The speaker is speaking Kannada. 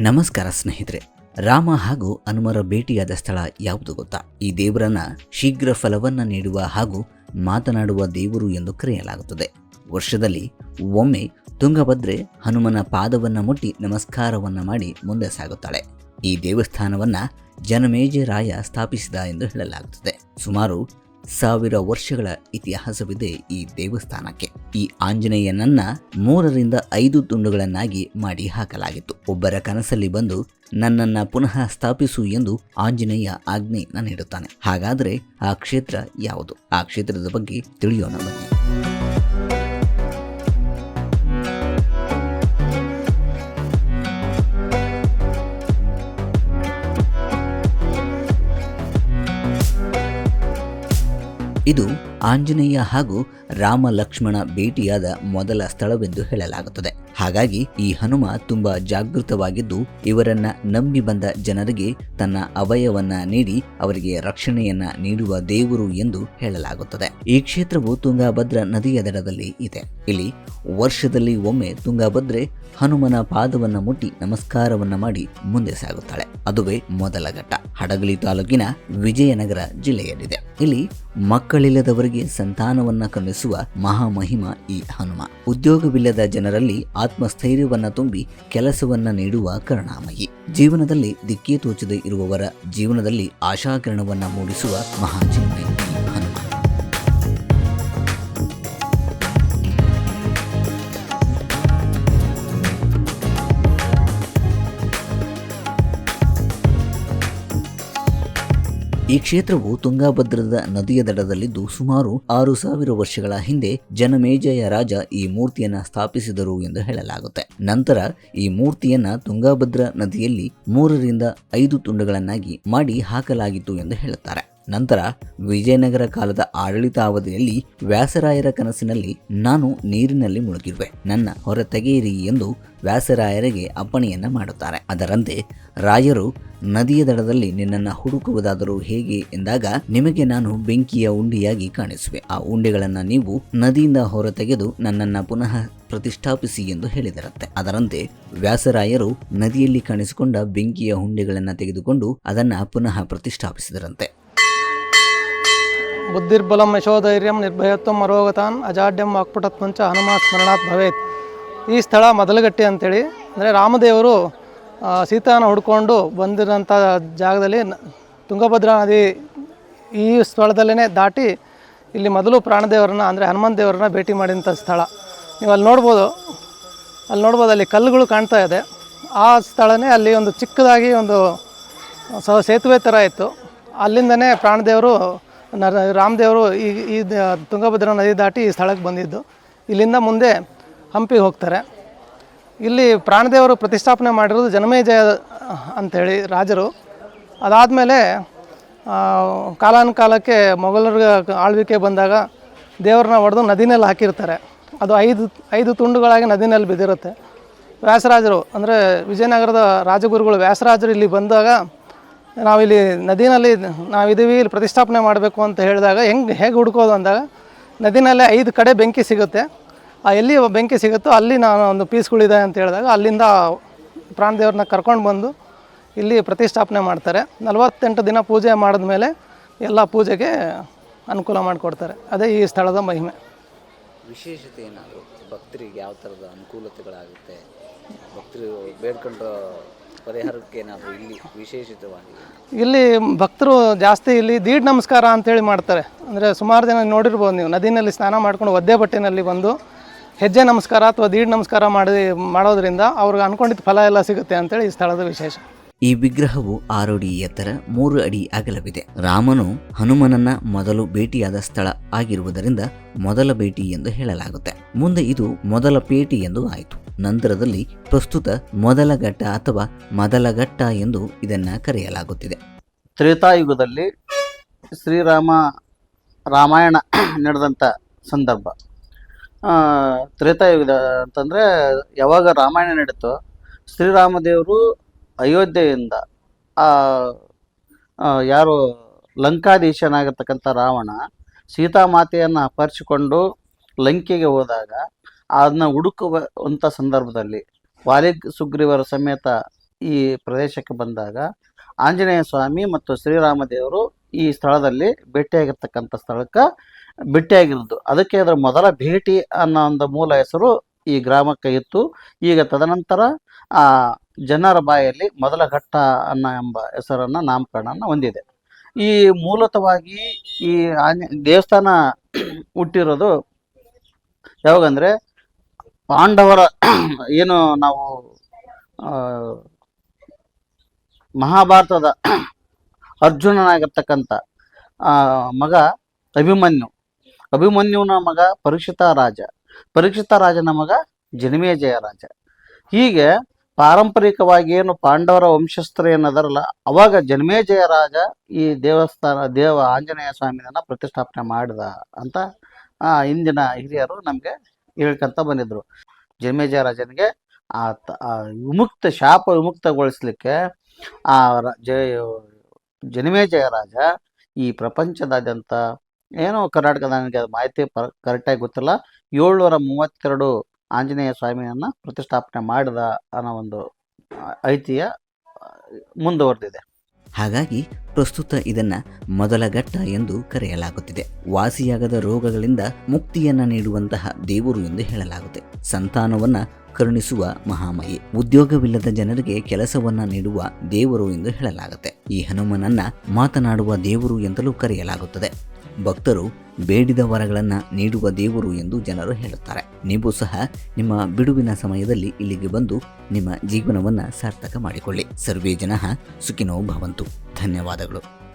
ನಮಸ್ಕಾರ ಸ್ನೇಹಿತರೆ, ರಾಮ ಹಾಗೂ ಹನುಮರ ಭೇಟಿಯಾದ ಸ್ಥಳ ಯಾವುದು ಗೊತ್ತಾ? ಈ ದೇವರನ್ನ ಶೀಘ್ರ ಫಲವನ್ನ ನೀಡುವ ಹಾಗೂ ಮಾತನಾಡುವ ದೇವರು ಎಂದು ಕರೆಯಲಾಗುತ್ತದೆ. ವರ್ಷದಲ್ಲಿ ಒಮ್ಮೆ ತುಂಗಭದ್ರೆ ಹನುಮನ ಪಾದವನ್ನ ಮುಟ್ಟಿ ನಮಸ್ಕಾರವನ್ನ ಮಾಡಿ ಮುಂದೆ ಸಾಗುತ್ತಾಳೆ. ಈ ದೇವಸ್ಥಾನವನ್ನ ಜನಮೇಜರಾಯ ಸ್ಥಾಪಿಸಿದ ಎಂದು ಹೇಳಲಾಗುತ್ತದೆ. ಸುಮಾರು ಸಾವಿರ ವರ್ಷಗಳ ಇತಿಹಾಸವಿದೆ ಈ ದೇವಸ್ಥಾನಕ್ಕೆ. ಈ ಆಂಜನೇಯನನ್ನ ಮೂರರಿಂದ ಐದು ತುಂಡುಗಳನ್ನಾಗಿ ಮಾಡಿ ಹಾಕಲಾಗಿತ್ತು. ಒಬ್ಬರ ಕನಸಲ್ಲಿ ಬಂದು ನನ್ನನ್ನ ಪುನಃ ಸ್ಥಾಪಿಸು ಎಂದು ಆಂಜನೇಯ ಆಜ್ಞೆಯನ್ನ ನೀಡುತ್ತಾನೆ ಹಾಗಾದರೆ ಆ ಕ್ಷೇತ್ರ ಯಾವುದು? ಆ ಕ್ಷೇತ್ರದ ಬಗ್ಗೆ ತಿಳಿಯೋಣ ಬನ್ನಿ. ಇದು ಆಂಜನೇಯ ಹಾಗೂ ರಾಮ ಲಕ್ಷ್ಮಣ ಭೇಟಿಯಾದ ಮೊದಲ ಸ್ಥಳವೆಂದು ಹೇಳಲಾಗುತ್ತದೆ. ಹಾಗಾಗಿ ಈ ಹನುಮ ತುಂಬಾ ಜಾಗೃತವಾಗಿದ್ದು ಇವರನ್ನ ನಂಬಿ ಬಂದ ಜನರಿಗೆ ತನ್ನ ಅವಯವನ್ನ ನೀಡಿ ಅವರಿಗೆ ರಕ್ಷಣೆಯನ್ನ ನೀಡುವ ದೇವರು ಎಂದು ಹೇಳಲಾಗುತ್ತದೆ. ಈ ಕ್ಷೇತ್ರವು ತುಂಗಾಭದ್ರ ನದಿಯ ದಡದಲ್ಲಿ ಇದೆ. ಇಲ್ಲಿ ವರ್ಷದಲ್ಲಿ ಒಮ್ಮೆ ತುಂಗಾಭದ್ರೆ ಹನುಮನ ಪಾದವನ್ನ ಮುಟ್ಟಿ ನಮಸ್ಕಾರವನ್ನ ಮಾಡಿ ಮುಂದೆ ಸಾಗುತ್ತಾಳೆ. ಅದುವೇ ಮೊದಲ ಘಟ್ಟ. ಹಡಗಲಿ ತಾಲೂಕಿನ ವಿಜಯನಗರ ಜಿಲ್ಲೆಯಲ್ಲಿದೆ. ಇಲ್ಲಿ ಮಕ್ಕಳಿಲ್ಲದವರಿಗೆ ಸಂತಾನವನ್ನ ಕರುಣಿಸುವ ಮಹಾಮಹಿಮ ಈ ಹನುಮ. ಉದ್ಯೋಗವಿಲ್ಲದ ಜನರಲ್ಲಿ ಆತ್ಮಸ್ಥೈರ್ಯವನ್ನ ತುಂಬಿ ಕೆಲಸವನ್ನ ನೀಡುವ ಕರುಣಾಮಯಿ. ಜೀವನದಲ್ಲಿ ದಿಕ್ಕೇ ತೋಚದೆ ಇರುವವರ ಜೀವನದಲ್ಲಿ ಆಶಾಕಿರಣವನ್ನ ಮೂಡಿಸುವ ಮಹಾಚಿನ್ಮೆ ಈ ಕ್ಷೇತ್ರವು ತುಂಗಾಭದ್ರದ ನದಿಯ ದಡದಲ್ಲಿದ್ದು ಸುಮಾರು ಆರು ಸಾವಿರ ವರ್ಷಗಳ ಹಿಂದೆ ಜನಮೇಜಯ ರಾಜ ಈ ಮೂರ್ತಿಯನ್ನ ಸ್ಥಾಪಿಸಿದರು ಎಂದು ಹೇಳಲಾಗುತ್ತೆ. ನಂತರ ಈ ಮೂರ್ತಿಯನ್ನ ತುಂಗಾಭದ್ರಾ ನದಿಯಲ್ಲಿ ಮೂರರಿಂದ ಐದು ತುಂಡುಗಳನ್ನಾಗಿ ಮಾಡಿ ಹಾಕಲಾಗಿತ್ತು ಎಂದು ಹೇಳುತ್ತಾರೆ. ನಂತರ ವಿಜಯನಗರ ಕಾಲದ ಆಡಳಿತಾವಧಿಯಲ್ಲಿ ವ್ಯಾಸರಾಯರ ಕನಸಿನಲ್ಲಿ ನಾನು ನೀರಿನಲ್ಲಿ ಮುಳುಗಿರುವೆ. ನನ್ನ ಹೊರ ತೆಗೆಯಿರಿ ಎಂದು ವ್ಯಾಸರಾಯರಿಗೆ ಅಪ್ಪಣೆಯನ್ನ ಮಾಡುತ್ತಾರೆ ಅದರಂತೆ ರಾಯರು ನದಿಯ ದಡದಲ್ಲಿ ನಿನ್ನನ್ನು ಹುಡುಕುವುದಾದರೂ ಹೇಗೆ ಎಂದಾಗ ನಿಮಗೆ ನಾನು ಬೆಂಕಿಯ ಉಂಡೆಯಾಗಿ ಕಾಣಿಸುವೆ. ಆ ಉಂಡೆಗಳನ್ನು ನೀವು ನದಿಯಿಂದ ಹೊರತೆಗೆದು ನನ್ನನ್ನು ಪುನಃ ಪ್ರತಿಷ್ಠಾಪಿಸಿ ಎಂದು ಹೇಳಿದರಂತೆ. ಅದರಂತೆ ವ್ಯಾಸರಾಯರು ನದಿಯಲ್ಲಿ ಕಾಣಿಸಿಕೊಂಡ ಬೆಂಕಿಯ ಹುಂಡೆಗಳನ್ನು ತೆಗೆದುಕೊಂಡು ಅದನ್ನು ಪುನಃ ಪ್ರತಿಷ್ಠಾಪಿಸಿದರಂತೆ. ಬುದ್ಧಿರ್ಬಲಂ ಯಶೋಧೈರ್ಯಂ ನಿರ್ಭಯತ್ವಂ ಮರೋಗತಾನ್ ಅಜಾಡ್ಯಂ ವಾಕ್ಪಟತ್ವಂಚ ಹನುಮ ಸ್ಮರಣಾತ್ ಭವೇತ್. ಈ ಸ್ಥಳ ಮೊದಲಗಟ್ಟಿ ಅಂತೇಳಿ, ಅಂದರೆ ರಾಮದೇವರು ಸೀತಾನ ಹುಡ್ಕೊಂಡು ಬಂದಿರೋಂಥ ಜಾಗದಲ್ಲಿ ತುಂಗಭದ್ರಾ ನದಿ ಈ ಸ್ಥಳದಲ್ಲೇ ದಾಟಿ ಇಲ್ಲಿ ಮೊದಲು ಪ್ರಾಣದೇವರನ್ನ, ಅಂದರೆ ಹನುಮಂತ ದೇವರನ್ನ ಭೇಟಿ ಮಾಡಿದಂಥ ಸ್ಥಳ. ನೀವು ಅಲ್ಲಿ ನೋಡ್ಬೋದು ಅಲ್ಲಿ ನೋಡ್ಬೋದು ಅಲ್ಲಿ ಕಲ್ಲುಗಳು ಕಾಣ್ತಾ ಇದೆ. ಆ ಸ್ಥಳನೇ ಅಲ್ಲಿ ಒಂದು ಚಿಕ್ಕದಾಗಿ ಒಂದು ಸೇತುವೆ ಥರ ಇತ್ತು. ಅಲ್ಲಿಂದನೇ ಪ್ರಾಣದೇವರು ನರ ರಾಮದೇವರು ಈ ಈ ತುಂಗಭದ್ರಾ ನದಿ ದಾಟಿ ಈ ಸ್ಥಳಕ್ಕೆ ಬಂದಿದ್ದು. ಇಲ್ಲಿಂದ ಮುಂದೆ ಹಂಪಿಗೆ ಹೋಗ್ತಾರೆ. ಇಲ್ಲಿ ಪ್ರಾಣದೇವರು ಪ್ರತಿಷ್ಠಾಪನೆ ಮಾಡಿರೋದು ಜನಮೇಜಯ ಅಂಥೇಳಿ ರಾಜರು. ಅದಾದಮೇಲೆ ಕಾಲಾನುಕಾಲಕ್ಕೆ ಮೊಘಲರ ಆಳ್ವಿಕೆ ಬಂದಾಗ ದೇವ್ರನ್ನ ಹೊಡೆದು ನದಿನಲ್ಲಿ ಹಾಕಿರ್ತಾರೆ. ಅದು ಐದು ಐದು ತುಂಡುಗಳಾಗಿ ನದಿನಲ್ಲಿ ಬಿದ್ದಿರುತ್ತೆ. ವ್ಯಾಸರಾಜರು, ಅಂದರೆ ವಿಜಯನಗರದ ರಾಜಗುರುಗಳು ವ್ಯಾಸರಾಜರು ಇಲ್ಲಿ ಬಂದಾಗ ನಾವಿಲ್ಲಿ ನದಿನಲ್ಲಿ ನಾವಿದ್ದೀವಿ ಇಲ್ಲಿ ಪ್ರತಿಷ್ಠಾಪನೆ ಮಾಡಬೇಕು ಅಂತ ಹೇಳಿದಾಗ ಹೆಂಗೆ, ಹೇಗೆ ಹುಡ್ಕೋದು ಅಂದಾಗ ನದಿನಲ್ಲೇ ಐದು ಕಡೆ ಬೆಂಕಿ ಸಿಗುತ್ತೆ. ಆ ಎಲ್ಲಿ ಬೆಂಕಿ ಸಿಗುತ್ತೋ ಅಲ್ಲಿ ನಾನು ಒಂದು ಪೀಸ್ಗಳಿದೆ ಅಂತ ಹೇಳಿದಾಗ ಅಲ್ಲಿಂದ ಪ್ರಾಣದೇವ್ರನ್ನ ಕರ್ಕೊಂಡು ಬಂದು ಇಲ್ಲಿ ಪ್ರತಿಷ್ಠಾಪನೆ ಮಾಡ್ತಾರೆ. ನಲವತ್ತೆಂಟು ದಿನ ಪೂಜೆ ಮಾಡಿದ್ಮೇಲೆ ಎಲ್ಲ ಪೂಜೆಗೆ ಅನುಕೂಲ ಮಾಡಿಕೊಡ್ತಾರೆ. ಅದೇ ಈ ಸ್ಥಳದ ಮಹಿಮೆ. ವಿಶೇಷತೆ ಏನಾದರೂ? ಭಕ್ತರಿಗೆ ಯಾವ ಥರದ ಅನುಕೂಲತೆಗಳಾಗುತ್ತೆ? ಭಕ್ತರು ಬೇಡ್ಕೊಂಡು ಪರಿಹಾರಕ್ಕೆ ಏನಾದರೂ ಇಲ್ಲಿ ವಿಶೇಷಿತವಾಗಿ ಇಲ್ಲಿ ಭಕ್ತರು ಜಾಸ್ತಿ ಇಲ್ಲಿ ದೀಡ್ ನಮಸ್ಕಾರ ಅಂತೇಳಿ ಮಾಡ್ತಾರೆ. ಅಂದರೆ ಸುಮಾರು ಜನ ನೋಡಿರ್ಬೋದು ನೀವು. ನದಿನಲ್ಲಿ ಸ್ನಾನ ಮಾಡ್ಕೊಂಡು ಒದ್ದೆ ಬಟ್ಟೆನಲ್ಲಿ ಬಂದು ಹೆಜ್ಜೆ ನಮಸ್ಕಾರ ಅಥವಾ ದೀಡ್ ನಮಸ್ಕಾರ ಮಾಡಿ ಮಾಡೋದ್ರಿಂದ ಅವ್ರಿಗೆ ಅನ್ಕೊಂಡಿದ್ದ ಫಲ ಎಲ್ಲ ಸಿಗುತ್ತೆ ಅಂತೇಳಿ ಈ ಸ್ಥಳದ ವಿಶೇಷ. ಈ ವಿಗ್ರಹವು ಆರು ಅಡಿ ಎತ್ತರ ಮೂರು ಅಡಿ ಅಗಲವಿದೆ. ರಾಮನು ಹನುಮನನ್ನ ಮೊದಲು ಭೇಟಿಯಾದ ಸ್ಥಳ ಆಗಿರುವುದರಿಂದ ಮೊದಲ ಭೇಟಿ ಎಂದು ಹೇಳಲಾಗುತ್ತೆ. ಮುಂದೆ ಇದು ಮೊದಲ ಪೇಟಿ ಎಂದು ಆಯಿತು. ನಂತರದಲ್ಲಿ ಪ್ರಸ್ತುತ ಮೊದಲ ಘಟ್ಟ ಅಥವಾ ಮೊದಲ ಘಟ್ಟ ಎಂದು ಇದನ್ನ ಕರೆಯಲಾಗುತ್ತಿದೆ. ತ್ರೇತಾಯುಗದಲ್ಲಿ ಶ್ರೀರಾಮ, ರಾಮಾಯಣ ನಡೆದಂಥ ಸಂದರ್ಭ. ತ್ರೇತಾಯುಗದ ಅಂತಂದರೆ ಯಾವಾಗ ರಾಮಾಯಣ ನಡೀತೋ ಶ್ರೀರಾಮದೇವರು ಅಯೋಧ್ಯೆಯಿಂದ ಯಾರು ಲಂಕಾಧೀಶನಾಗಿರ್ತಕ್ಕಂಥ ರಾವಣ ಸೀತಾಮಾತೆಯನ್ನು ಅಪಹರಿಸಿಕೊಂಡು ಲಂಕೆಗೆ ಹೋದಾಗ ಅದನ್ನ ಹುಡುಕುವಂಥ ಸಂದರ್ಭದಲ್ಲಿ ವಾಲಿಗ್ ಸುಗ್ರೀವರ ಸಮೇತ ಈ ಪ್ರದೇಶಕ್ಕೆ ಬಂದಾಗ ಆಂಜನೇಯ ಸ್ವಾಮಿ ಮತ್ತು ಶ್ರೀರಾಮದೇವರು ಈ ಸ್ಥಳದಲ್ಲಿ ಭೇಟಿಯಾಗಿರ್ತಕ್ಕಂಥ ಸ್ಥಳಕ್ಕೆ ಭೇಟಿಯಾಗಿರೋದು ಅದಕ್ಕೆ ಅದರ ಮೊದಲ ಭೇಟಿ ಅನ್ನೋ ಒಂದು ಮೂಲ ಹೆಸರು ಈ ಗ್ರಾಮಕ್ಕೆ ಇತ್ತು. ಈಗ ತದನಂತರ ಆ ಜನರ ಬಾಯಲ್ಲಿ ಮೊದಲ ಘಟ್ಟ ಅನ್ನೋ ಎಂಬ ಹೆಸರನ್ನ ನಾಮಕರಣ ಹೊಂದಿದೆ. ಈ ಮೂಲತವಾಗಿ ಈ ಆಂಜ ದೇವಸ್ಥಾನ ಹುಟ್ಟಿರೋದು ಯಾವಾಗಂದ್ರೆ ಪಾಂಡವರ ಏನು ನಾವು ಮಹಾಭಾರತದ ಅರ್ಜುನನಾಗಿರ್ತಕ್ಕಂಥ ಮಗ ಅಭಿಮನ್ಯು. ಅಭಿಮನ್ಯುನ ಮಗ ಪರೀಕ್ಷಿತ ರಾಜ. ಪರೀಕ್ಷಿತ ರಾಜನ ಮಗ ಜನಿಮೇಜಯ ರಾಜ. ಹೀಗೆ ಪಾರಂಪರಿಕವಾಗಿ ಏನು ಪಾಂಡವರ ವಂಶಸ್ಥರು ಏನದಾರಲ್ಲ, ಅವಾಗ ಜನ್ಮೇಜಯ ರಾಜ ಈ ದೇವಸ್ಥಾನ, ದೇವ ಆಂಜನೇಯ ಸ್ವಾಮಿಯನ್ನ ಪ್ರತಿಷ್ಠಾಪನೆ ಮಾಡಿದ ಅಂತ ಇಂದಿನ ಹಿರಿಯರು ನಮಗೆ ಹೇಳ್ಕೊಂತ ಬಂದಿದ್ರು. ಜನ್ಮೇಜಯ ರಾಜನಿಗೆ ಆ ವಿಮುಕ್ತ ಶಾಪ ವಿಮುಕ್ತಗೊಳಿಸ್ಲಿಕ್ಕೆ ಆ ಜನಿಮೇಜಯ ರಾಜ ಈ ಪ್ರಪಂಚದಾದ್ಯಂತ ಏನೋ ಕರ್ನಾಟಕದ ನನಗೆ ಮಾಹಿತಿ ಪರ್, ಕರೆಕ್ಟಾಗಿ ಗೊತ್ತಿಲ್ಲ. ಏಳ್ನೂರ ಮೂವತ್ತೆರಡು ಆಂಜನೇಯ ಸ್ವಾಮಿಯನ್ನ ಪ್ರತಿಷ್ಠಾಪನೆ ಮಾಡಿದ ಅನ್ನೋ ಒಂದು ಐತಿಹ್ಯ ಮುಂದುವರೆದಿದೆ. ಹಾಗಾಗಿ ಪ್ರಸ್ತುತ ಇದನ್ನ ಮೊದಲ ಘಟ್ಟ ಎಂದು ಕರೆಯಲಾಗುತ್ತಿದೆ. ವಾಸಿಯಾಗದ ರೋಗಗಳಿಂದ ಮುಕ್ತಿಯನ್ನ ನೀಡುವಂತಹ ದೇವರು ಎಂದು ಹೇಳಲಾಗುತ್ತೆ. ಸಂತಾನವನ್ನ ಕರುಣಿಸುವ ಮಹಾಮಯಿ ಉದ್ಯೋಗವಿಲ್ಲದ ಜನರಿಗೆ ಕೆಲಸವನ್ನ ನೀಡುವ ದೇವರು ಎಂದು ಹೇಳಲಾಗುತ್ತೆ. ಈ ಹನುಮನನ್ನ ಮಾತನಾಡುವ ದೇವರು ಎಂತಲೂ ಕರೆಯಲಾಗುತ್ತದೆ. ಭಕ್ತರು ಬೇಡಿದ ವರಗಳನ್ನು ನೀಡುವ ದೇವರು ಎಂದು ಜನರು ಹೇಳುತ್ತಾರೆ. ನೀವು ಸಹ ನಿಮ್ಮ ಬಿಡುವಿನ ಸಮಯದಲ್ಲಿ ಇಲ್ಲಿಗೆ ಬಂದು ನಿಮ್ಮ ಜೀವನವನ್ನು ಸಾರ್ಥಕ ಮಾಡಿಕೊಳ್ಳಿ. ಸರ್ವೇ ಜನ ಸುಖಿನೋ ಭವಂತು. ಧನ್ಯವಾದಗಳು.